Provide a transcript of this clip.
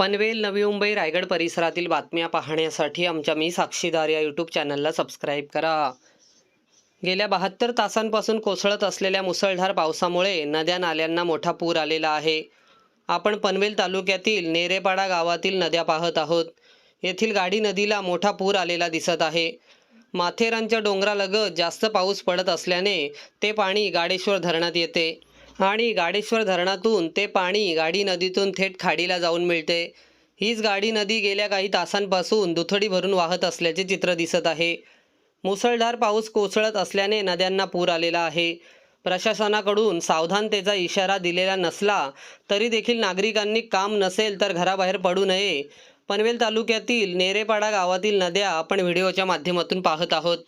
पनवेल नवी मुंबई रायगड परिसरातील बातम्या पाहण्यासाठी आमच्या मी साक्षीदार या यूट्यूब चॅनलला सबस्क्राईब करा. गेल्या बहात्तर तासांपासून कोसळत असलेल्या मुसळधार पावसामुळे नद्या नाल्यांना मोठा पूर आलेला आहे. आपण पनवेल तालुक्यातील नेरेपाडा गावातील नद्या पाहत आहोत. येथील गाडी नदीला मोठा पूर आलेला दिसत आहे. माथेरानच्या डोंगरालगत जास्त पाऊस पडत असल्याने ते पाणी गाडेश्वर धरणात येते. आणि गाडेश्वर धरणातून ते पाणी गाडी नदीतून थेट खाडीला जाऊन मिळते. हीच गाडी नदी गेल्या काही तासांपासून दुथडी भरून वाहत असल्याचे चित्र दिसत आहे. मुसळधार पाऊस कोसळत असल्याने नद्यांना पूर आलेला आहे. प्रशासनाकडून सावधानतेचा इशारा दिलेला नसला तरी देखील नागरिकांनी काम नसेल तर घराबाहेर पडू नये. पनवेल तालुक्यातील नेरेपाडा गावातील नद्या आपण व्हिडिओच्या माध्यमातून पाहत आहोत.